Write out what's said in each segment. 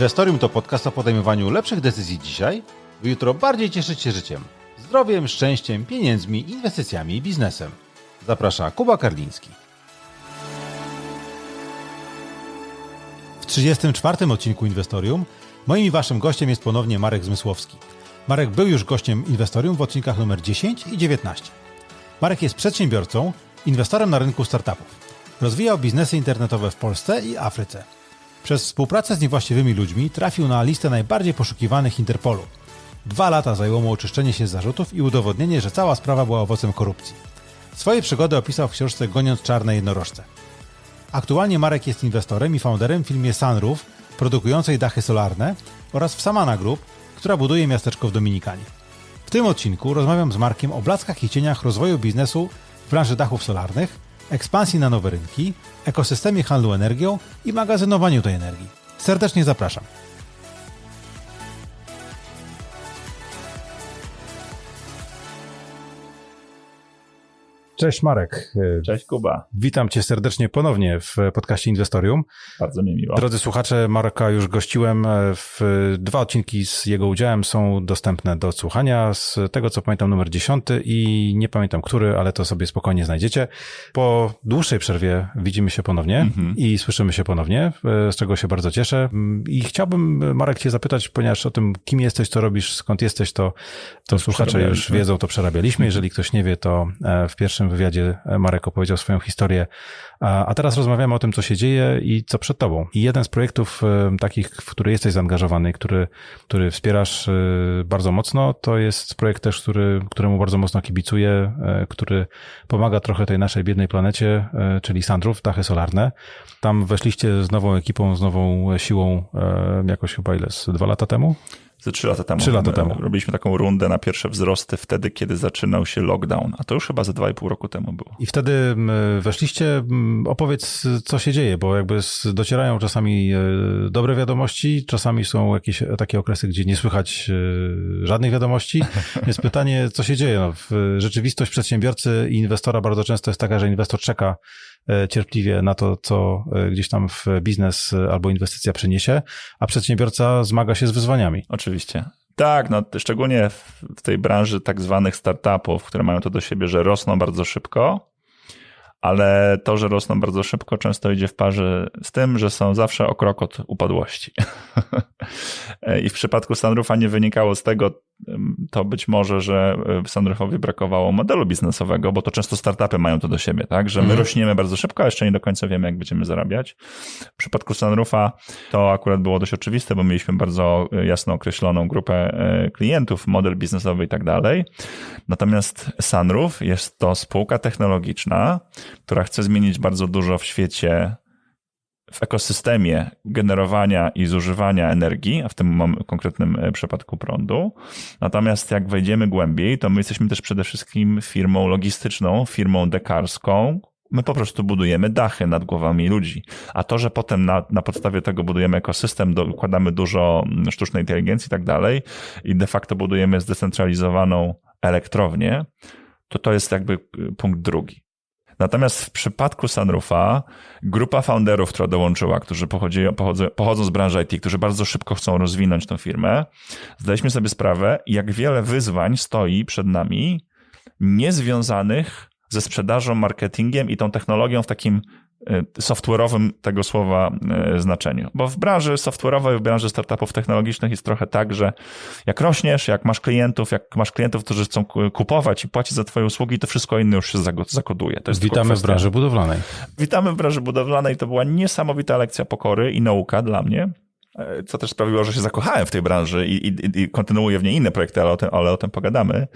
Inwestorium to podcast o podejmowaniu lepszych decyzji dzisiaj, by jutro bardziej cieszyć się życiem, zdrowiem, szczęściem, pieniędzmi, inwestycjami i biznesem. Zaprasza Kuba Karliński. W 34. odcinku Inwestorium moim i waszym gościem jest ponownie Marek Zmysłowski. Marek był już gościem Inwestorium w odcinkach numer 10 i 19. Marek jest przedsiębiorcą, inwestorem na rynku startupów. Rozwijał biznesy internetowe w Polsce i Afryce. Przez współpracę z niewłaściwymi ludźmi trafił na listę najbardziej poszukiwanych Interpolu. Dwa lata zajęło mu oczyszczenie się z zarzutów i udowodnienie, że cała sprawa była owocem korupcji. Swoje przygody opisał w książce Goniąc czarne jednorożce. Aktualnie Marek jest inwestorem i founderem w firmie Sunroof, produkującej dachy solarne oraz w Samana Group, która buduje miasteczko w Dominikanie. W tym odcinku rozmawiam z Markiem o blaskach i cieniach rozwoju biznesu w branży dachów solarnych, ekspansji na nowe rynki, ekosystemie handlu energią i magazynowaniu tej energii. Serdecznie zapraszam. Cześć Marek. Cześć Kuba. Witam Cię serdecznie ponownie w podcaście Inwestorium. Bardzo mi miło. Drodzy słuchacze, Marka już gościłem. W dwa odcinki z jego udziałem są dostępne do słuchania. Z tego co pamiętam numer dziesiąty i nie pamiętam który, ale to sobie spokojnie znajdziecie. Po dłuższej przerwie widzimy się ponownie mhm. i słyszymy się ponownie, z czego się bardzo cieszę. I chciałbym Marek Cię zapytać, ponieważ o tym kim jesteś, co robisz, skąd jesteś, to, to słuchacze już wiedzą, to przerabialiśmy. Jeżeli ktoś nie wie, to e, w pierwszym wywiadzie Marek opowiedział swoją historię, a teraz rozmawiamy o tym, co się dzieje i co przed tobą. I jeden z projektów e, takich, w który jesteś zaangażowany, który, który wspierasz e, bardzo mocno, to jest projekt też, który, któremu bardzo mocno kibicuję, e, który pomaga trochę tej naszej biednej planecie, czyli Sandrów, dachy solarne. Tam weszliście z nową ekipą, z nową siłą jakoś chyba ile, z dwa lata temu? Ze trzy lata temu. Trzy lata temu. Robiliśmy taką rundę na pierwsze wzrosty wtedy, kiedy zaczynał się lockdown, a to już chyba ze dwa i pół roku temu było. I wtedy weszliście, opowiedz co się dzieje, bo jakby docierają czasami e, dobre wiadomości, czasami są jakieś takie okresy, gdzie nie słychać e, żadnych wiadomości. Więc pytanie, co się dzieje? No, rzeczywistość przedsiębiorcy i inwestora bardzo często jest taka, że inwestor czeka E, cierpliwie na to, co e, gdzieś tam w biznes e, albo inwestycja przyniesie, a przedsiębiorca zmaga się z wyzwaniami. Oczywiście. Tak, no szczególnie w tej branży tak zwanych startupów, które mają to do siebie, że rosną bardzo szybko, ale to, że rosną bardzo szybko, często idzie w parze z tym, że są zawsze o krok od upadłości. I w przypadku Sunroofa nie wynikało z tego to być może, że e, Sunroofowi brakowało modelu biznesowego, bo to często startupy mają to do siebie, tak? Że my mhm. rośniemy bardzo szybko, a jeszcze nie do końca wiemy, jak będziemy zarabiać. W przypadku Sunroofa to akurat było dość oczywiste, bo mieliśmy bardzo e, jasno określoną grupę e, klientów, model biznesowy i tak dalej. Natomiast Sunroof jest to spółka technologiczna, która chce zmienić bardzo dużo w świecie w ekosystemie generowania i zużywania energii, a w tym konkretnym e, przypadku prądu. Natomiast jak wejdziemy głębiej, to my jesteśmy też przede wszystkim firmą logistyczną, firmą dekarską, My po prostu budujemy dachy nad głowami ludzi. A to, że potem na, na podstawie tego budujemy ekosystem, dokładamy dużo mm, sztucznej inteligencji i tak dalej i de facto budujemy zdecentralizowaną elektrownię, to to jest jakby y, punkt drugi. Natomiast w przypadku Sunroofa grupa founderów, która dołączyła, którzy pochodzi, pochodzą, pochodzą z branży IT, którzy bardzo szybko chcą rozwinąć tą firmę, zdaliśmy sobie sprawę, jak wiele wyzwań stoi przed nami, niezwiązanych ze sprzedażą, marketingiem i tą technologią w takim software'owym tego słowa e, znaczeniu. Bo w branży software'owej, w branży startupów technologicznych jest trochę tak, że jak rośniesz, jak masz klientów, jak masz klientów, którzy chcą kupować i płacić za twoje usługi, to wszystko inne już się zakoduje. Witamy w branży budowlanej. Witamy w branży budowlanej. To była niesamowita lekcja pokory i nauka dla mnie e, co też sprawiło, że się zakochałem w tej branży i, i, i kontynuuję w niej inne projekty, ale o tym, ale o tym pogadamy.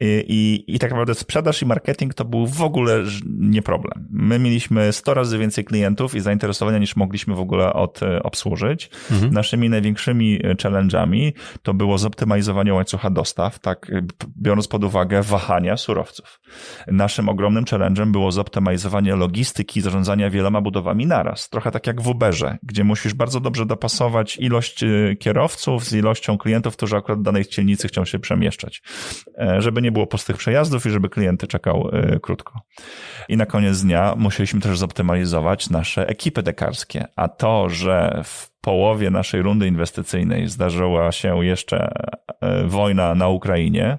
I, I tak naprawdę sprzedaż i marketing to był w ogóle nie problem. My mieliśmy 100 razy więcej klientów i zainteresowania niż mogliśmy w ogóle od, e, obsłużyć. Mhm. Naszymi największymi e, challenge'ami to było zoptymalizowanie łańcucha dostaw, tak e, biorąc pod uwagę wahania surowców. Naszym ogromnym challenge'em było zoptymalizowanie logistyki, zarządzania wieloma budowami naraz. Trochę tak jak w Uberze, gdzie musisz bardzo dobrze dopasować ilość kierowców z ilością klientów, którzy akurat w danej dzielnicy chcą się przemieszczać. Żeby nie nie było pustych przejazdów i żeby klient czekał y, krótko. I na koniec dnia musieliśmy też zoptymalizować nasze ekipy dekarskie, a to, że w połowie naszej rundy inwestycyjnej zdarzyła się jeszcze y, wojna na Ukrainie,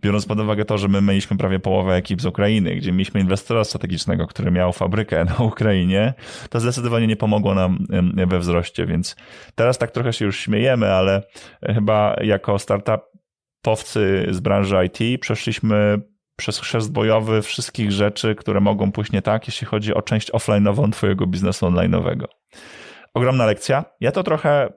biorąc pod uwagę to, że my mieliśmy prawie połowę ekip z Ukrainy, gdzie mieliśmy inwestora strategicznego, który miał fabrykę na Ukrainie, to zdecydowanie nie pomogło nam we wzroście, więc teraz tak trochę się już śmiejemy, ale chyba jako startupowcy z branży IT przeszliśmy przez chrzest bojowy wszystkich rzeczy, które mogą pójść nie tak, jeśli chodzi o część offline'ową twojego biznesu online'owego. Ogromna lekcja. Ja to trochę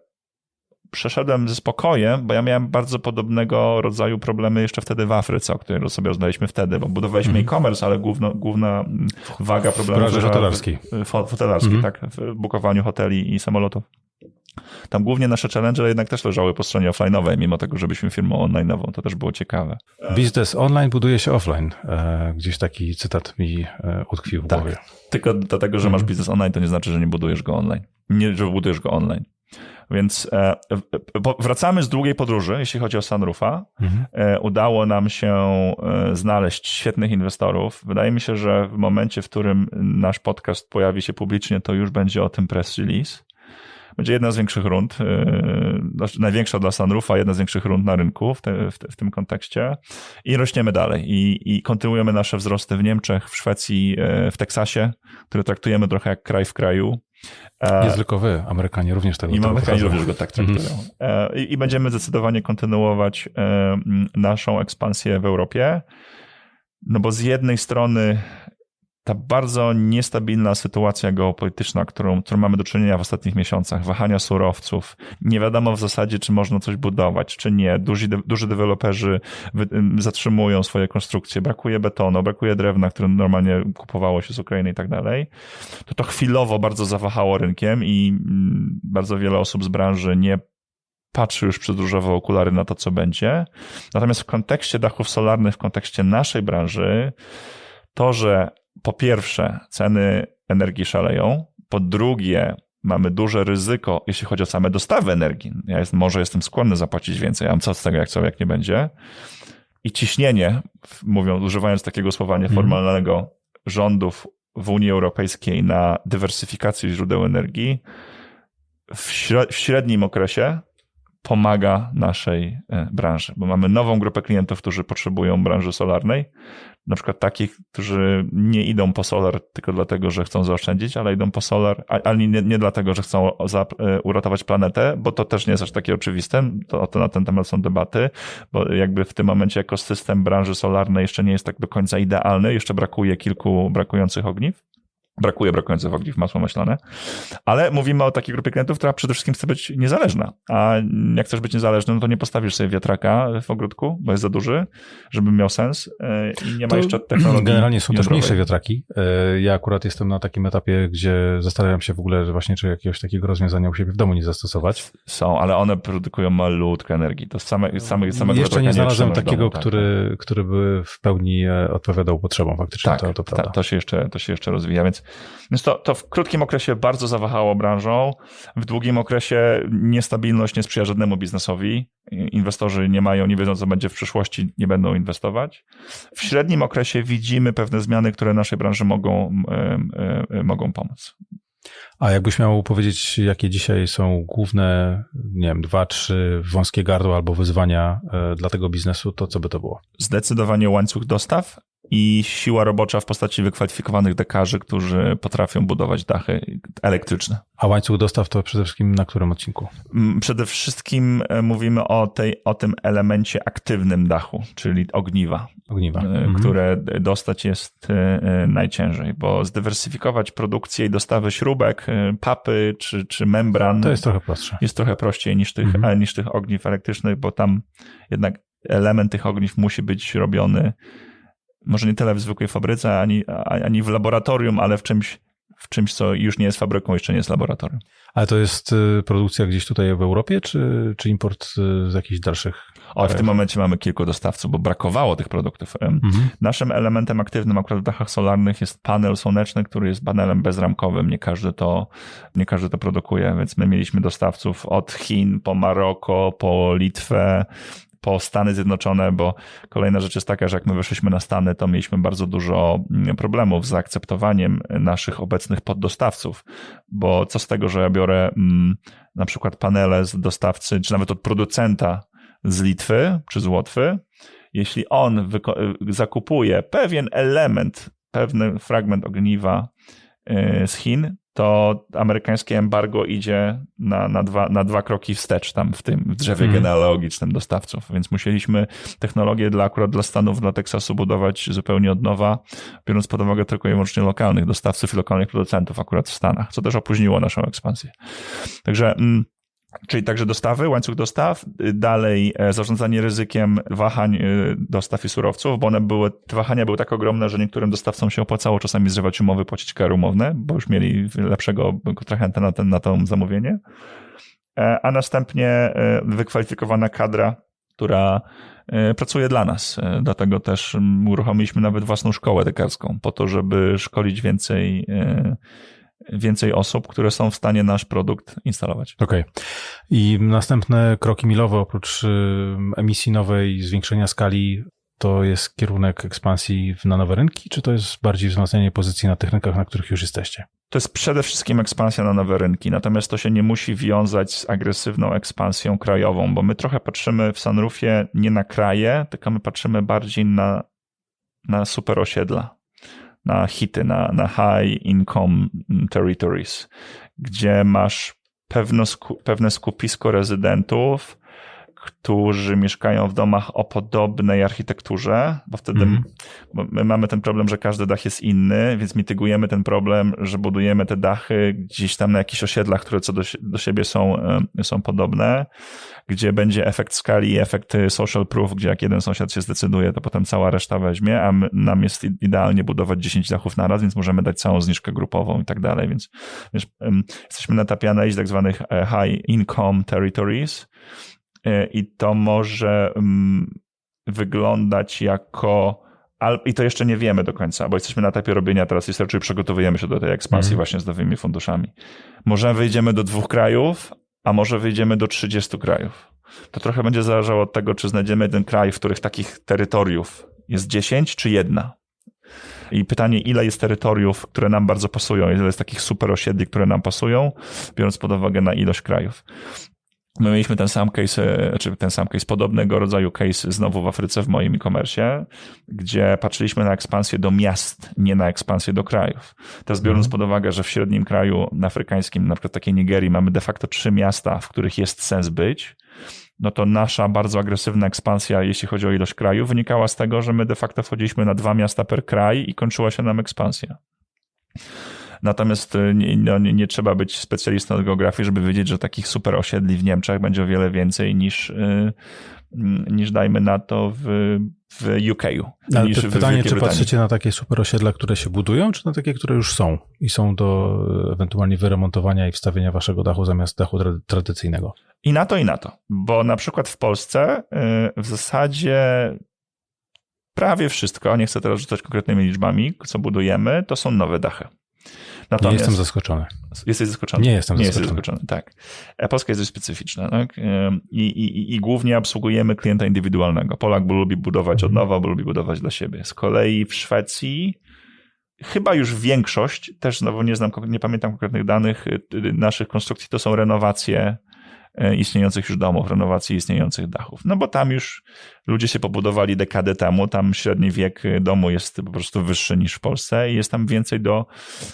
przeszedłem ze spokojem, bo ja miałem bardzo podobnego rodzaju problemy jeszcze wtedy w Afryce, o których sobie rozmawialiśmy wtedy, bo budowaliśmy mm. e-commerce, ale główno, główna waga problemu w hotelarskiej. W, hotelarskiej, mm. tak, w bukowaniu hoteli i samolotów. Tam głównie nasze challenge jednak też leżały po stronie offline'owej, mimo tego, żebyśmy firmą online'ową. To też było ciekawe. Biznes online buduje się offline. E, gdzieś taki cytat mi e, utkwił w tak. głowie. Tylko dlatego, że masz mhm. biznes online, to nie znaczy, że nie budujesz go online. Nie, że budujesz go online. Więc e, wracamy z długiej podróży, jeśli chodzi o Sunroofa. Mhm. Udało nam się znaleźć świetnych inwestorów. Wydaje mi się, że w momencie, w którym nasz podcast pojawi się publicznie, to już będzie o tym press release. Będzie jedna z większych rund, znaczy największa dla Sunroofa, jedna z większych rund na rynku w, te, w, te, w tym kontekście. I rośniemy dalej i, i kontynuujemy nasze wzrosty w Niemczech, w Szwecji, w Teksasie, które traktujemy trochę jak kraj w kraju. Nie tylko wy, Amerykanie również tego I Amerykanie również go tak traktują. I, I będziemy zdecydowanie kontynuować e, naszą ekspansję w Europie, no bo z jednej strony ta bardzo niestabilna sytuacja geopolityczna, którą, którą mamy do czynienia w ostatnich miesiącach, wahania surowców, nie wiadomo w zasadzie, czy można coś budować, czy nie. Duzi, duży deweloperzy zatrzymują swoje konstrukcje, brakuje betonu, brakuje drewna, które normalnie kupowało się z Ukrainy i tak dalej. To to chwilowo bardzo zawahało rynkiem i mm, bardzo wiele osób z branży nie patrzy już przez różowe okulary na to, co będzie. Natomiast w kontekście dachów solarnych, w kontekście naszej branży, to, że po pierwsze, ceny energii szaleją, po drugie, mamy duże ryzyko, jeśli chodzi o same dostawy energii. Ja jest, może jestem skłonny zapłacić więcej, a mam co z tego, jak co, jak nie będzie. I ciśnienie, mówią, używając takiego słowa nieformalnego, mm. rządów w Unii Europejskiej na dywersyfikację źródeł energii w, średnim okresie pomaga naszej e, branży, bo mamy nową grupę klientów, którzy potrzebują branży solarnej, na przykład takich, którzy nie idą po solar tylko dlatego, że chcą zaoszczędzić, ale idą po solar, ani nie, nie dlatego, że chcą za, e, uratować planetę, bo to też nie jest aż takie oczywiste, to, to na ten temat są debaty, bo jakby w tym momencie ekosystem branży solarnej jeszcze nie jest tak do końca idealny, jeszcze brakuje kilku brakujących ogniw. Brakuje brakujących ogniw masło maślane, ale mówimy o takiej grupie klientów, która przede wszystkim chce być niezależna. A jak chcesz być niezależny, no to nie postawisz sobie wiatraka w ogródku, bo jest za duży, żeby miał sens e, i nie ma to jeszcze technologii. Generalnie są też mniejsze wiatraki. E, ja akurat jestem na takim etapie, gdzie zastanawiam się w ogóle właśnie, czy jakiegoś takiego rozwiązania u siebie w domu nie zastosować. Są, ale one produkują malutko energii. To same, same, samego Jeszcze nie znalazłem takiego, domu, tak, który, tak. który by w pełni e, odpowiadał potrzebom faktycznie. Tak, to, to, prawda. to, się jeszcze, to się jeszcze rozwija, więc więc to, to w krótkim okresie bardzo zawahało branżą, w długim okresie niestabilność nie sprzyja żadnemu biznesowi. Inwestorzy nie mają, nie wiedzą, co będzie w przyszłości, nie będą inwestować. W średnim okresie widzimy pewne zmiany, które naszej branży mogą, mogą pomóc. A jakbyś miał powiedzieć, jakie dzisiaj są główne, nie wiem, dwa, trzy wąskie gardła albo wyzwania e, dla tego biznesu, to co by to było? Zdecydowanie łańcuch dostaw, i siła robocza w postaci wykwalifikowanych dekarzy, którzy potrafią budować dachy elektryczne. A łańcuch dostaw to przede wszystkim na którym odcinku? Mm, przede wszystkim e, mówimy o, tej, o tym elemencie aktywnym dachu, czyli ogniwa. Ogniwa. E, mhm. Które dostać jest e, najciężej, bo zdywersyfikować produkcję i dostawy śrubek, papy czy, czy membran. To jest trochę prostsze. Jest trochę prościej niż tych, mhm. niż tych ogniw elektrycznych, bo tam jednak element tych ogniw musi być robiony może nie tyle w zwykłej fabryce, ani, ani w laboratorium, ale w czymś, w czymś, co już nie jest fabryką, jeszcze nie jest laboratorium. Ale to jest y, produkcja gdzieś tutaj w Europie, czy, czy import y, z jakichś dalszych? O, w tym momencie mamy kilku dostawców, bo brakowało tych produktów. Mhm. Naszym elementem aktywnym akurat w dachach solarnych jest panel słoneczny, który jest panelem bezramkowym. Nie każdy to, nie każdy to produkuje, więc my mieliśmy dostawców od Chin po Maroko, po Litwę, po Stany Zjednoczone, bo kolejna rzecz jest taka, że jak my weszliśmy na Stany, to mieliśmy bardzo dużo mm, problemów z zaakceptowaniem naszych obecnych poddostawców, bo co z tego, że ja biorę mm, na przykład panele z dostawcy, czy nawet od producenta z Litwy czy z Łotwy, jeśli on zakupuje pewien element, pewien fragment ogniwa y, z Chin, to amerykańskie embargo idzie na, na, dwa, na dwa kroki wstecz tam w tym w drzewie mm. genealogicznym dostawców, więc musieliśmy technologię dla akurat dla Stanów, dla Teksasu budować zupełnie od nowa, biorąc pod uwagę tylko i wyłącznie lokalnych dostawców i lokalnych producentów akurat w Stanach, co też opóźniło naszą ekspansję. Także mm, Czyli także dostawy, łańcuch dostaw, y, dalej e, zarządzanie ryzykiem wahań y, dostaw i surowców, bo one były, te wahania były tak ogromne, że niektórym dostawcom się opłacało czasami zrywać umowy, płacić kary umowne, bo już mieli lepszego kontrahenta na, ten, na to zamówienie. E, a następnie e, wykwalifikowana kadra, która pracuje dla nas. Dlatego też uruchomiliśmy nawet własną szkołę dekarską, po to, żeby szkolić więcej więcej osób, które są w stanie nasz produkt instalować. Okej. Okay. I następne kroki milowe oprócz emisji nowej, zwiększenia skali, to jest kierunek ekspansji na nowe rynki, czy to jest bardziej wzmacnianie pozycji na tych rynkach, na których już jesteście? To jest przede wszystkim ekspansja na nowe rynki, natomiast to się nie musi wiązać z agresywną ekspansją krajową, bo my trochę patrzymy w Sunroofie nie na kraje, tylko my patrzymy bardziej na, na super osiedla na hity, na, na high income territories, gdzie masz pewno, pewne skupisko rezydentów, którzy mieszkają w domach o podobnej architekturze, bo wtedy mm. bo my mamy ten problem, że każdy dach jest inny, więc mitygujemy ten problem, że budujemy te dachy gdzieś tam na jakichś osiedlach, które co do, do siebie są, są podobne, gdzie będzie efekt skali i efekt social proof, gdzie jak jeden sąsiad się zdecyduje, to potem cała reszta weźmie, a my, nam jest idealnie budować 10 dachów naraz, więc możemy dać całą zniżkę grupową i tak dalej, więc wiesz, jesteśmy na etapie analiz tak zwanych e, high income territories, E, i to może mm, wyglądać jako i to jeszcze nie wiemy do końca, bo jesteśmy na etapie robienia teraz researchu i przygotowujemy się do tej ekspansji mm. właśnie z nowymi funduszami. Może wyjdziemy do dwóch krajów, a może wyjdziemy do 30 krajów. To trochę będzie zależało od tego, czy znajdziemy jeden kraj, w których takich terytoriów jest 10 czy jedna. I pytanie, ile jest terytoriów, które nam bardzo pasują, ile jest takich super osiedli, które nam pasują, biorąc pod uwagę na ilość krajów. My mieliśmy ten sam case, czy znaczy ten sam case, podobnego rodzaju case znowu w Afryce w moim e-commerce, gdzie patrzyliśmy na ekspansję do miast, nie na ekspansję do krajów. Teraz biorąc mhm. pod uwagę, że w średnim kraju afrykańskim, na przykład takiej Nigerii, mamy de facto trzy miasta, w których jest sens być, no to nasza bardzo agresywna ekspansja, jeśli chodzi o ilość krajów, wynikała z tego, że my de facto wchodziliśmy na dwa miasta per kraj i kończyła się nam ekspansja. Natomiast y, nie, no, nie, trzeba być specjalistą od geografii, żeby wiedzieć, że takich super osiedli w Niemczech będzie o wiele więcej niż, y, niż dajmy na to w, w UK. Ale niż pytanie, czy patrzycie na takie super osiedla, które się budują, czy na takie, które już są i są do y, ewentualnie wyremontowania i wstawienia waszego dachu zamiast dachu tra tradycyjnego? I na to, i na to. Bo na przykład w Polsce w zasadzie prawie wszystko, nie chcę teraz rzucać konkretnymi liczbami, co budujemy, to są nowe dachy. Natomiast, nie jestem zaskoczony. Jesteś zaskoczony? Nie jestem nie zaskoczony. Jesteś zaskoczony. Tak. E, Polska jest dość specyficzna. Tak? I, i, I głównie obsługujemy klienta indywidualnego. Polak lubi budować od nowa, bo lubi budować dla siebie. Z kolei w Szwecji chyba już większość, też znowu nie znam, nie pamiętam konkretnych danych, y, y, naszych konstrukcji to są renowacje istniejących już domów, renowacji istniejących dachów. No bo tam już ludzie się pobudowali dekadę temu, tam średni wiek domu jest po prostu wyższy niż w Polsce i jest tam więcej do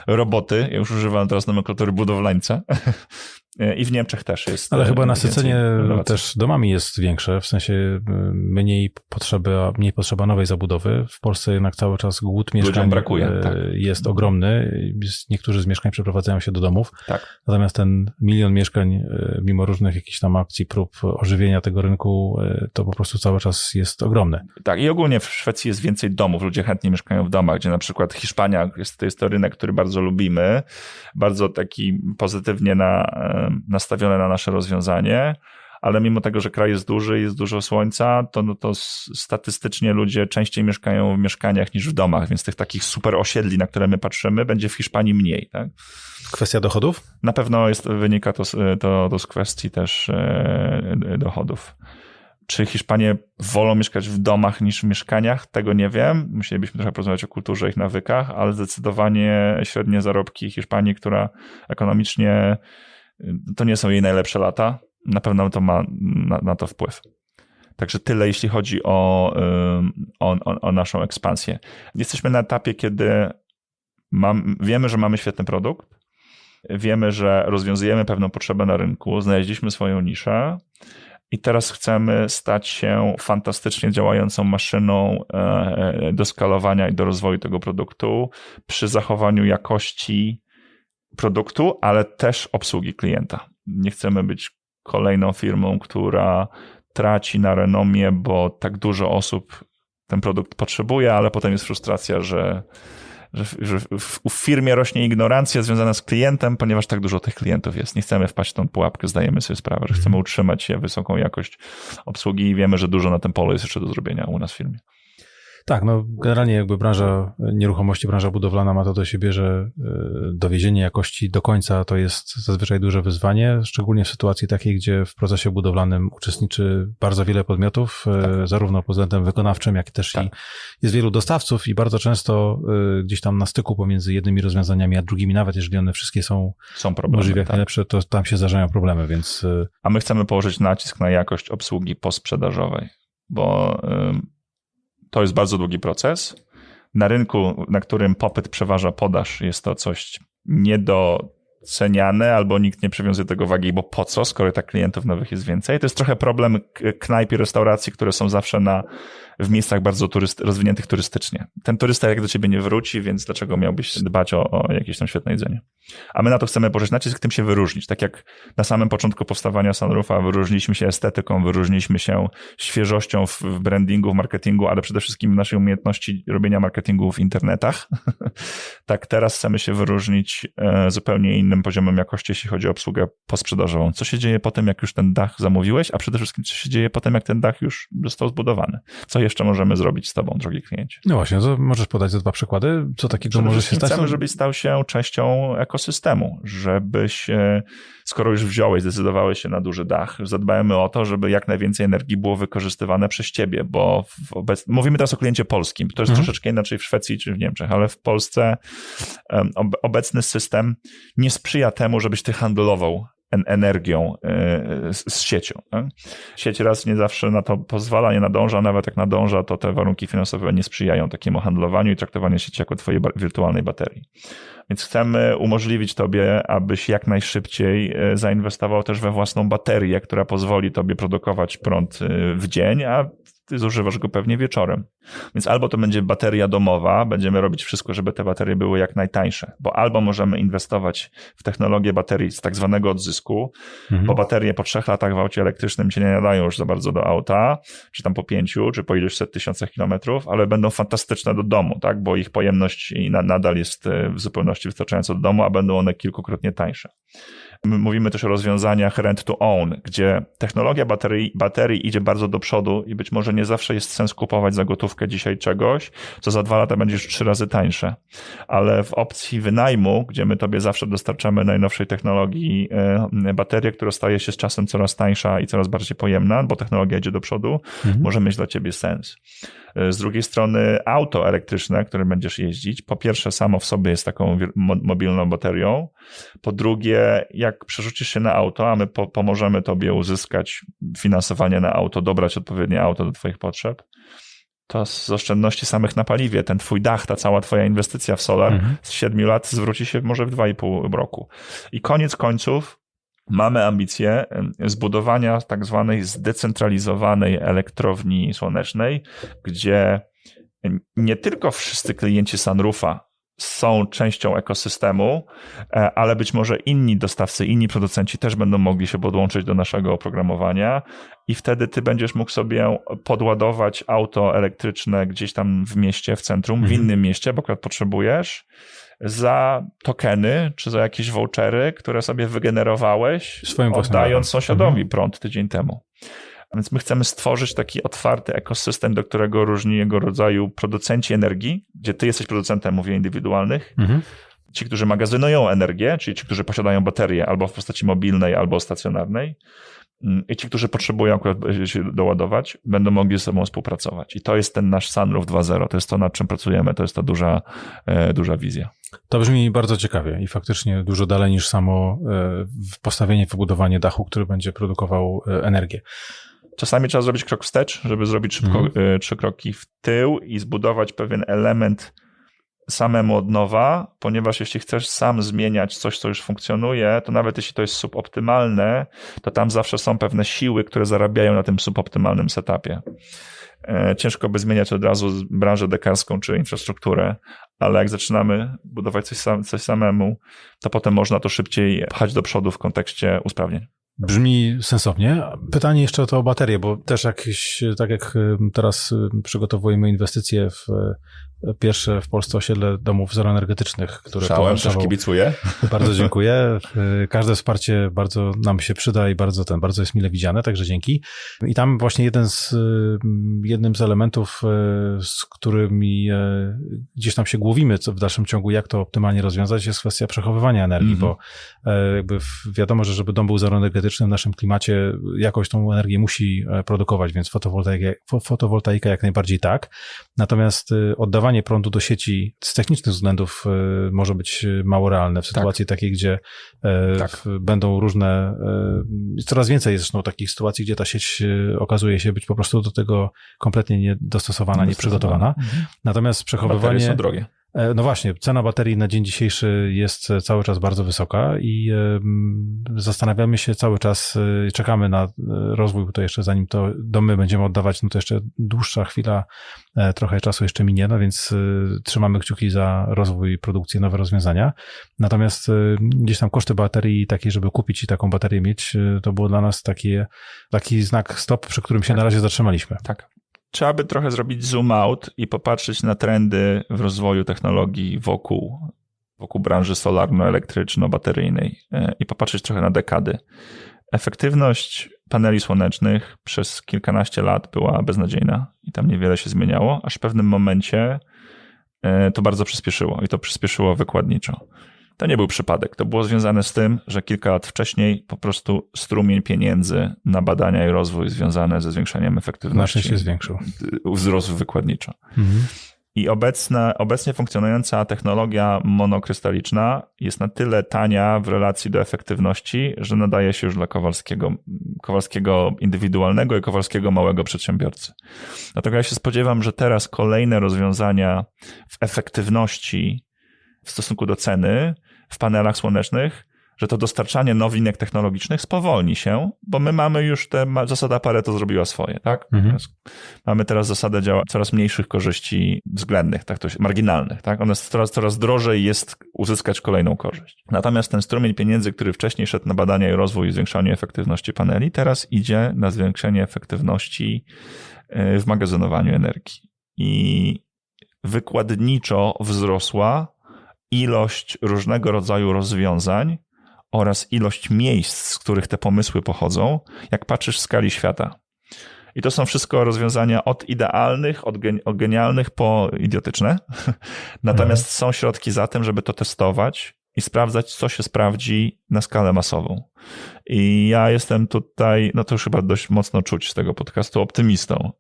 roboty. Ja już używam teraz nomenklatury budowlańca, E, I w Niemczech też jest. Ale chyba nasycenie też domami jest większe, w sensie y, mniej potrzeby, mniej potrzeba nowej zabudowy. W Polsce jednak cały czas głód mieszkań brakuje, tak. jest ogromny. Niektórzy z mieszkań przeprowadzają się do domów. Tak. Natomiast ten milion mieszkań, mimo różnych jakichś tam akcji, prób ożywienia tego rynku, to po prostu cały czas jest ogromny. Tak, i ogólnie w Szwecji jest więcej domów. Ludzie chętnie mieszkają w domach, gdzie na przykład Hiszpania jest, to jest to rynek, który bardzo lubimy. Bardzo taki pozytywnie na nastawione na nasze rozwiązanie, ale mimo tego, że kraj jest duży i jest dużo słońca, to, no to statystycznie ludzie częściej mieszkają w mieszkaniach niż w domach, więc tych takich super osiedli, na które my patrzymy, będzie w Hiszpanii mniej. Tak? Kwestia dochodów? Na pewno jest, wynika to, to, to z kwestii też e, dochodów. Czy Hiszpanie wolą mieszkać w domach niż w mieszkaniach? Tego nie wiem. Musielibyśmy trochę porozmawiać o kulturze ich nawykach, ale zdecydowanie średnie zarobki Hiszpanii, która ekonomicznie to nie są jej najlepsze lata, na pewno to ma na, na to wpływ. Także tyle, jeśli chodzi o, o, o, naszą ekspansję. Jesteśmy na etapie, kiedy mam, wiemy, że mamy świetny produkt, wiemy, że rozwiązujemy pewną potrzebę na rynku, znaleźliśmy swoją niszę i teraz chcemy stać się fantastycznie działającą maszyną e, e, do skalowania i do rozwoju tego produktu przy zachowaniu jakości produktu, ale też obsługi klienta. Nie chcemy być kolejną firmą, która traci na renomie, bo tak dużo osób ten produkt potrzebuje, ale potem jest frustracja, że, że, że w, w, firmie rośnie ignorancja związana z klientem, ponieważ tak dużo tych klientów jest. Nie chcemy wpaść w tą pułapkę, zdajemy sobie sprawę, że chcemy utrzymać się wysoką jakość obsługi i wiemy, że dużo na tym polu jest jeszcze do zrobienia u nas w firmie. Tak, no generalnie jakby branża nieruchomości, branża budowlana ma to do siebie, że e, dowiezienie jakości do końca to jest zazwyczaj duże wyzwanie, szczególnie w sytuacji takiej, gdzie w procesie budowlanym uczestniczy bardzo wiele podmiotów, e, tak. zarówno pod względem wykonawczym, jak też tak. i jest wielu dostawców i bardzo często e, gdzieś tam na styku pomiędzy jednymi rozwiązaniami, a drugimi, nawet jeżeli one wszystkie są, są problemy, możliwie jak tak. najlepsze, to tam się zdarzają problemy, więc... A my chcemy położyć nacisk na jakość obsługi posprzedażowej, bo to jest bardzo długi proces. Na rynku, na którym popyt przeważa podaż, jest to coś nie do ceniane, albo nikt nie przywiązuje tego wagi, bo po co, skoro tak klientów nowych jest więcej. To jest trochę problem knajp i restauracji, które są zawsze na w miejscach bardzo rozwiniętych turystycznie. Ten turysta jak do ciebie nie wróci, więc dlaczego miałbyś dbać o, o jakieś tam świetne jedzenie? A my na to chcemy położyć nacisk, tym się wyróżnić. Tak jak na samym początku powstawania Sunroofa wyróżniliśmy się estetyką, wyróżniliśmy się świeżością w, w brandingu, w marketingu, ale przede wszystkim naszej umiejętności robienia marketingu w internetach. tak teraz chcemy się wyróżnić e, zupełnie innym poziomem jakości, jeśli chodzi o obsługę posprzedażową. Co się dzieje potem, jak już ten dach zamówiłeś, a przede wszystkim co się dzieje potem, jak ten dach już został zbudowany? Co jeszcze możemy zrobić z tobą, drogi klienci? No właśnie, to możesz podać dwa przykłady, co takiego Przede może się stać? Chcemy, żebyś stał się częścią ekosystemu, żebyś, skoro już wziąłeś, zdecydowałeś się na duży dach, zadbajmy o to, żeby jak najwięcej energii było wykorzystywane przez ciebie, bo obec... mówimy teraz o kliencie polskim, to jest mhm. troszeczkę inaczej w Szwecji czy w Niemczech, ale w Polsce obecny system nie sprzyja temu, żebyś ty handlował energią e, z siecią. Sieć raz nie zawsze na to pozwala, nie nadąża, nawet jak nadąża, to te warunki finansowe nie sprzyjają takiemu handlowaniu i traktowaniu sieci jako twojej wirtualnej baterii. Więc chcemy umożliwić tobie, abyś jak najszybciej e, zainwestował też we własną baterię, która pozwoli tobie produkować prąd e, w dzień, a ty zużywasz go pewnie wieczorem. Więc albo to będzie bateria domowa, będziemy robić wszystko, żeby te baterie były jak najtańsze, bo albo możemy inwestować w technologię baterii z tak zwanego odzysku, mhm. bo baterie po trzech latach w aucie elektrycznym się nie nadają już za bardzo do auta, czy tam po pięciu, czy po iluś set tysiącach kilometrów, ale będą fantastyczne do domu, tak, bo ich pojemność nadal jest e, w zupełności wystarczająca do domu, a będą one kilkukrotnie tańsze. Mówimy też o rozwiązaniach rent to own, gdzie technologia baterii, baterii idzie bardzo do przodu i być może nie zawsze jest sens kupować za gotówkę dzisiaj czegoś, co za dwa lata będzie już trzy razy tańsze. Ale w opcji wynajmu, gdzie my tobie zawsze dostarczamy najnowszej technologii e, baterię, która staje się z czasem coraz tańsza i coraz bardziej pojemna, bo technologia idzie do przodu, mhm. może mieć dla ciebie sens. E, z drugiej strony auto elektryczne, którym będziesz jeździć, po pierwsze samo w sobie jest taką mobilną baterią, po drugie jak przerzucisz się na auto, a my po pomożemy tobie uzyskać finansowanie na auto, dobrać odpowiednie auto do twoich potrzeb, to z oszczędności samych na paliwie, ten twój dach, ta cała twoja inwestycja w solar mhm. z 7 lat zwróci się może w 2,5 roku. I koniec końców mamy ambicje zbudowania tak zwanej zdecentralizowanej elektrowni słonecznej, gdzie nie tylko wszyscy klienci Sunroofa są częścią ekosystemu, e, ale być może inni dostawcy, inni producenci też będą mogli się podłączyć do naszego oprogramowania i wtedy ty będziesz mógł sobie podładować auto elektryczne gdzieś tam w mieście, w centrum, mhm. w innym mieście, bo akurat potrzebujesz za tokeny, czy za jakieś vouchery, które sobie wygenerowałeś, Swoim oddając sąsiadowi mhm. prąd tydzień temu. A więc my chcemy stworzyć taki otwarty ekosystem, do którego różnego rodzaju producenci energii, gdzie ty jesteś producentem, mówię, indywidualnych, mhm. ci, którzy magazynują energię, czyli ci, którzy posiadają baterie albo w postaci mobilnej, albo stacjonarnej, I ci, którzy potrzebują akurat się doładować, będą mogli ze sobą współpracować. I to jest ten nasz Sunroof 2.0. To jest to, nad czym pracujemy. To jest ta duża, e, duża wizja. To brzmi bardzo ciekawie i faktycznie dużo dalej niż samo e, postawienie, wybudowanie dachu, który będzie produkował e, energię. Czasami trzeba zrobić krok wstecz, żeby zrobić szybko, mhm. trzy kroki w tył i zbudować pewien element samemu od nowa, ponieważ jeśli chcesz sam zmieniać coś, co już funkcjonuje, to nawet jeśli to jest suboptymalne, to tam zawsze są pewne siły, które zarabiają na tym suboptymalnym setupie. E, ciężko by zmieniać od razu branżę dekarską czy infrastrukturę, ale jak zaczynamy budować coś, sam, coś samemu, to potem można to szybciej pchać do przodu w kontekście usprawnień. Brzmi sensownie. Pytanie jeszcze o to o baterię, bo też jakieś, tak jak teraz przygotowujemy inwestycje w pierwsze w Polsce osiedle domów zeroenergetycznych, które Szałem, też kibicuję. Bardzo dziękuję. Każde wsparcie bardzo nam się przyda i bardzo ten, bardzo jest mile widziane, także dzięki. I tam właśnie jeden z, jednym z elementów, e, z którymi e, gdzieś tam się głowimy co w dalszym ciągu, jak to optymalnie rozwiązać, jest kwestia przechowywania energii, mm -hmm. bo e, jakby wiadomo, że żeby dom był zeroenergetyczny w naszym klimacie, jakoś tą energię musi produkować, więc fotowoltaika, fotowoltaika jak najbardziej tak. Natomiast oddawanie prądu do sieci z technicznych względów e, może być mało realne w sytuacji tak. takiej, gdzie e, tak. będą różne, e, coraz więcej jest zresztą takich sytuacji, gdzie ta sieć okazuje się być po prostu do tego kompletnie niedostosowana, nieprzygotowana. Mhm. Natomiast przechowywanie... Baterie są drogie. E, no właśnie, cena baterii na dzień dzisiejszy jest cały czas bardzo wysoka i zastanawiamy się cały czas, e, czekamy na e, rozwój, bo to jeszcze zanim to domy będziemy oddawać, no to jeszcze dłuższa chwila, trochę czasu jeszcze minie, no więc trzymamy kciuki za rozwój, produkcję, nowe rozwiązania. Natomiast gdzieś tam koszty baterii takie, żeby kupić i taką baterię mieć, to było dla nas taki, taki znak stop, przy którym się tak. na razie zatrzymaliśmy. Tak trzeba by trochę zrobić zoom out i popatrzeć na trendy w rozwoju technologii wokół, wokół branży solarno-elektryczno-bateryjnej e, i popatrzeć trochę na dekady. Efektywność paneli słonecznych przez kilkanaście lat była beznadziejna i tam niewiele się zmieniało, aż w pewnym momencie e, to bardzo przyspieszyło i to przyspieszyło wykładniczo. To nie był przypadek. To było związane z tym, że kilka lat wcześniej po prostu strumień pieniędzy na badania i rozwój związane ze zwiększeniem efektywności się zwiększył. wzrósł wykładniczo. Mhm. I obecna, obecnie funkcjonująca technologia monokrystaliczna jest na tyle tania w relacji do efektywności, że nadaje się już dla Kowalskiego, Kowalskiego indywidualnego i Kowalskiego małego przedsiębiorcy. Dlatego ja się spodziewam, że teraz kolejne rozwiązania w efektywności w stosunku do ceny w panelach słonecznych, że to dostarczanie nowinek technologicznych spowolni się, bo my mamy już te, zasada Pareto zrobiła swoje, tak? Mhm. Mamy teraz zasadę działa coraz mniejszych korzyści względnych, tak to się, marginalnych, tak? One coraz, coraz drożej jest uzyskać kolejną korzyść. Natomiast ten strumień pieniędzy, który wcześniej szedł na badania i rozwój i zwiększanie efektywności paneli, teraz idzie na zwiększenie efektywności e, w magazynowaniu energii. I wykładniczo wzrosła ilość różnego rodzaju rozwiązań oraz ilość miejsc, z których te pomysły pochodzą, jak patrzysz w skali świata. I to są wszystko rozwiązania od idealnych, od, genialnych po idiotyczne. Natomiast mhm. są środki za tym, żeby to testować i sprawdzać, co się sprawdzi na skalę masową. I ja jestem tutaj, no to już chyba dość mocno czuć z tego podcastu, optymistą,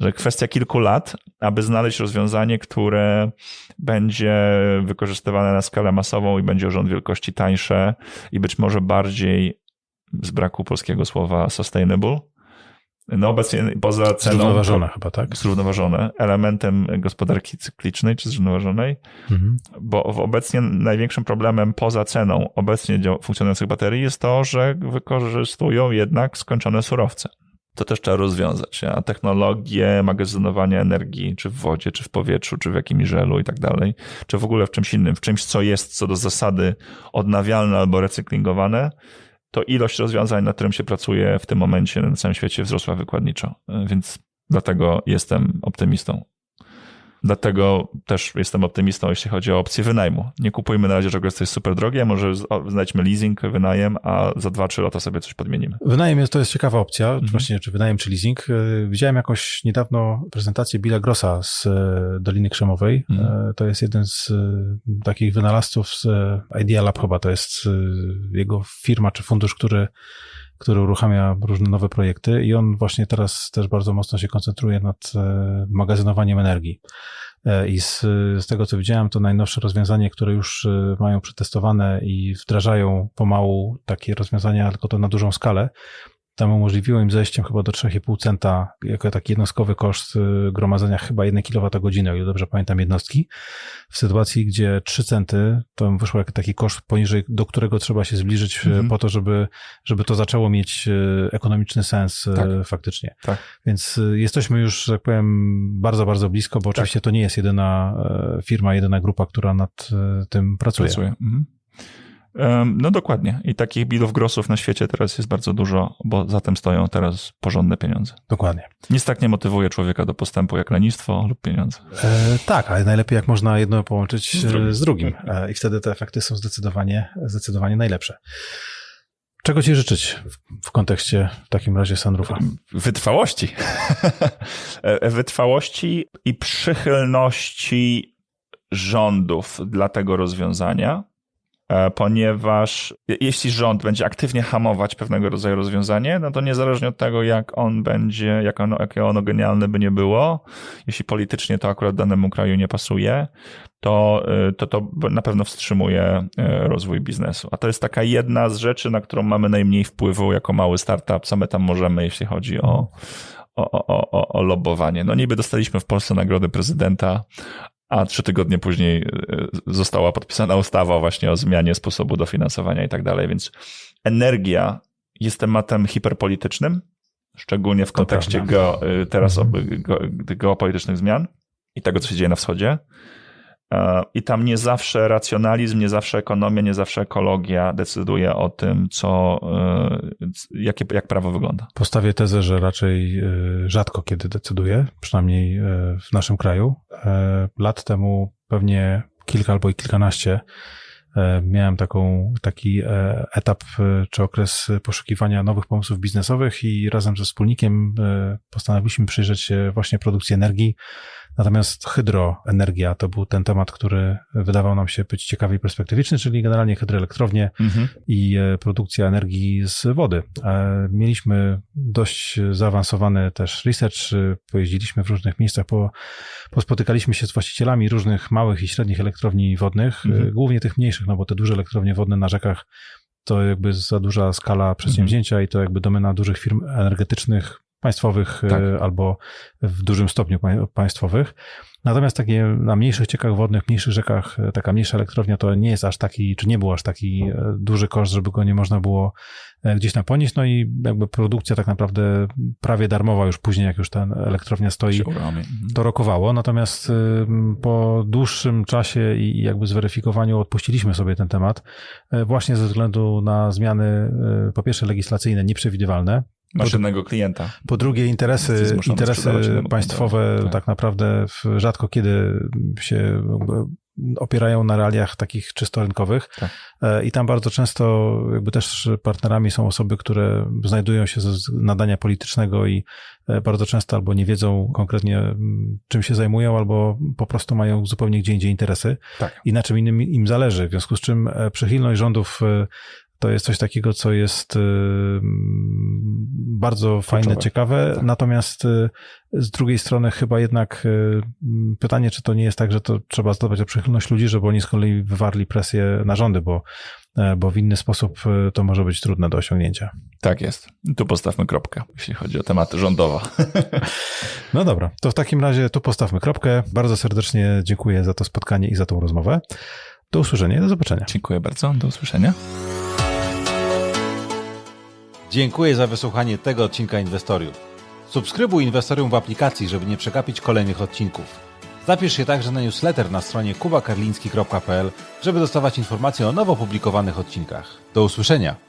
że kwestia kilku lat, aby znaleźć rozwiązanie, które będzie wykorzystywane na skalę masową i będzie rząd wielkości tańsze i być może bardziej z braku polskiego słowa sustainable, no obecnie poza ceną... Zrównoważone chyba, tak? Zrównoważone. Elementem gospodarki cyklicznej czy zrównoważonej, mhm. bo obecnie największym problemem poza ceną obecnie funkcjonujących baterii jest to, że wykorzystują jednak skończone surowce. To też trzeba rozwiązać. A technologie magazynowania energii, czy w wodzie, czy w powietrzu, czy w jakimś żelu i tak dalej, czy w ogóle w czymś innym, w czymś, co jest co do zasady odnawialne albo recyklingowane, to ilość rozwiązań, nad którym się pracuje w tym momencie na całym świecie wzrosła wykładniczo. Więc dlatego jestem optymistą. Dlatego też jestem optymistą, jeśli chodzi o opcję wynajmu. Nie kupujmy na razie czegoś, co jest super drogie, może znajdźmy leasing, wynajem, a za 2-3 lata sobie coś podmienimy. Wynajem jest, to jest ciekawa opcja, mhm. właśnie czy wynajem, czy leasing. E, widziałem jakoś niedawno prezentację Billa Grossa z e, Doliny Krzemowej. Mhm. E, to jest jeden z takich wynalazców z Idea Lab chyba, to jest jego firma czy fundusz, który który uruchamia różne nowe projekty i on właśnie teraz też bardzo mocno się koncentruje nad e, magazynowaniem energii. E, I z, z tego, co widziałem, to najnowsze rozwiązanie, które już e, mają przetestowane i wdrażają pomału takie rozwiązania, tylko to na dużą skalę, tam umożliwiło im zejściem chyba do 3,5 centa jako taki jednostkowy koszt y, gromadzenia chyba 1 kWh, o ile dobrze pamiętam jednostki. W sytuacji, gdzie 3 centy, to wyszło jak taki koszt poniżej, do którego trzeba się zbliżyć y, mhm. po to, żeby, żeby to zaczęło mieć y, ekonomiczny sens tak. faktycznie. Tak. Więc jesteśmy już, że tak powiem, bardzo, bardzo blisko, bo tak. oczywiście to nie jest jedyna firma, jedyna grupa, która nad tym pracuje. pracuje. Mhm. No dokładnie. I takich bilów grossów na świecie teraz jest bardzo dużo, bo za tym stoją teraz porządne pieniądze. Dokładnie. Nic tak nie motywuje człowieka do postępu jak lenistwo lub pieniądze. E, tak, ale najlepiej jak można jedno połączyć z drugim. Z drugim. E, I wtedy te efekty są zdecydowanie, zdecydowanie najlepsze. Czego ci życzyć w, kontekście w takim razie Sunroofa? Wytrwałości. E, wytrwałości i przychylności rządów dla tego rozwiązania E, ponieważ jeśli rząd będzie aktywnie hamować pewnego rodzaju rozwiązanie, no to niezależnie od tego, jak on będzie, jak ono, jakie ono genialne by nie było, jeśli politycznie to akurat danemu kraju nie pasuje, to, e, to to na pewno wstrzymuje e, rozwój biznesu. A to jest taka jedna z rzeczy, na którą mamy najmniej wpływu jako mały startup, co my tam możemy, jeśli chodzi o, o, o, o, o lobbowanie. No niby dostaliśmy w Polsce nagrody prezydenta, a trzy tygodnie później e, została podpisana ustawa właśnie o zmianie sposobu dofinansowania i tak dalej, więc energia jest tematem hiperpolitycznym, szczególnie w kontekście go, e, teraz mhm. geopolitycznych zmian i tego, co się dzieje na wschodzie. E, I tam nie zawsze racjonalizm, nie zawsze ekonomia, nie zawsze ekologia decyduje o tym, co, e, jakie, jak prawo wygląda. Postawię tezę, że raczej e, rzadko kiedy decyduje, przynajmniej w naszym kraju. Lat temu pewnie kilka albo i kilkanaście miałem taką, taki etap czy okres poszukiwania nowych pomysłów biznesowych i razem ze wspólnikiem postanowiliśmy przyjrzeć się właśnie produkcji energii Natomiast hydroenergia to był ten temat, który wydawał nam się być ciekawy i perspektywiczny, czyli generalnie hydroelektrownie mhm. i e, produkcja energii z wody. E, mieliśmy dość zaawansowany też research, pojeździliśmy w różnych miejscach, po, pospotykaliśmy się z właścicielami różnych małych i średnich elektrowni wodnych, e, mhm. głównie tych mniejszych, no bo te duże elektrownie wodne na rzekach to jakby za duża skala przedsięwzięcia mhm. i to jakby domena dużych firm energetycznych, państwowych tak. E, albo w dużym stopniu państwowych. Natomiast takie na mniejszych ciekach wodnych, mniejszych rzekach, e, taka mniejsza elektrownia to nie jest aż taki, czy nie był aż taki e, duży koszt, żeby go nie można było gdzieś tam ponieść. No i jakby produkcja tak naprawdę prawie darmowa już później, jak już ta elektrownia stoi, mhm. to rokowało. Natomiast po dłuższym czasie i jakby zweryfikowaniu odpuściliśmy sobie ten temat właśnie ze względu na zmiany po pierwsze legislacyjne nieprzewidywalne, maszynnego klienta. Po drugie, interesy, interesy państwowe tak. tak naprawdę rzadko kiedy się opierają na realiach takich czysto rynkowych tak. E, i tam bardzo często jakby też partnerami są osoby, które znajdują się ze nadania politycznego i e, bardzo często albo nie wiedzą konkretnie czym się zajmują, albo po prostu mają zupełnie gdzie indziej interesy tak. i na czym innym im zależy, w związku z czym e, przychylność rządów to jest coś takiego, co jest y, bardzo fajne, ciekawe. Tak. Natomiast y, z drugiej strony chyba jednak y, pytanie, czy to nie jest tak, że to trzeba zadbać o przychylność ludzi, żeby oni z kolei wywarli presję na rządy, bo, e, bo w inny sposób to może być trudne do osiągnięcia. Tak jest. Tu postawmy kropkę, jeśli chodzi o tematy rządowe. No dobra, to w takim razie tu postawmy kropkę. Bardzo serdecznie dziękuję za to spotkanie i za tą rozmowę. Do usłyszenia i do zobaczenia. Dziękuję bardzo. Do usłyszenia. Dziękuję za wysłuchanie tego odcinka Inwestorium. Subskrybuj Inwestorium w aplikacji, żeby nie przegapić kolejnych odcinków. Zapisz się także na newsletter na stronie kubakarliński.pl, żeby dostawać informacje o nowo publikowanych odcinkach. Do usłyszenia!